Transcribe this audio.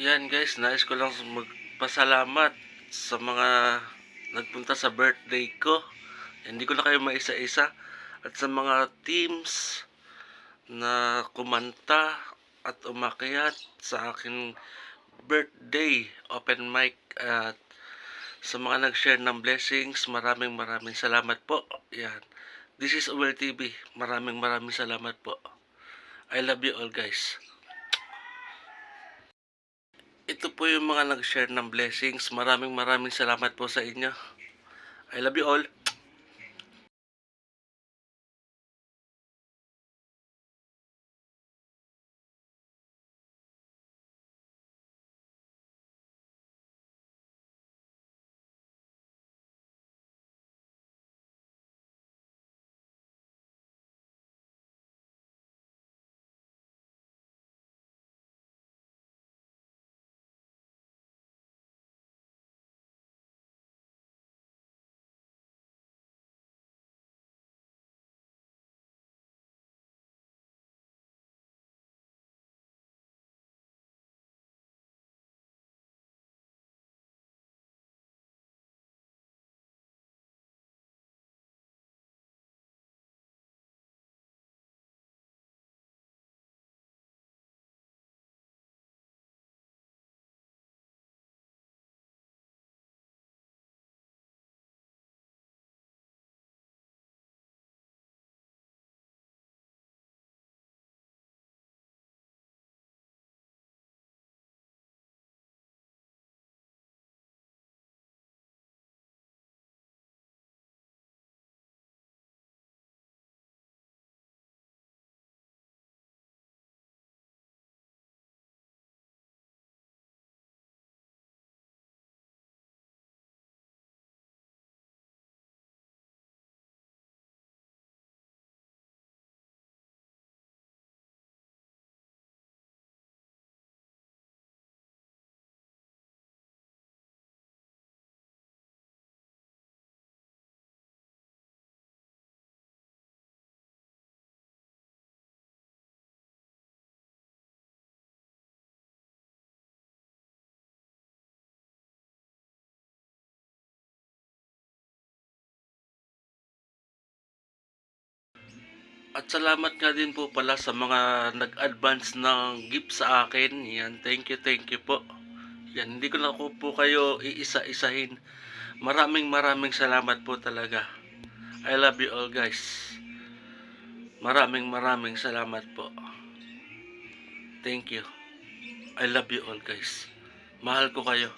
Yan guys, nais ko lang magpasalamat sa mga nagpunta sa birthday ko. Hindi ko na kayo maisa-isa. At sa mga teams na kumanta at umakyat sa aking birthday open mic at sa mga nag-share ng blessings, maraming maraming salamat po. Yan. This is Uwel TV. Maraming maraming salamat po. I love you all guys. Ito po yung mga nag-share ng blessings. Maraming maraming salamat po sa inyo. I love you all. At salamat nga din po pala sa mga nag-advance ng gift sa akin. Yan, thank you, thank you po. Yan, hindi ko na po kayo iisa-isahin. Maraming maraming salamat po talaga. I love you all guys. Maraming maraming salamat po. Thank you. I love you all guys. Mahal ko kayo.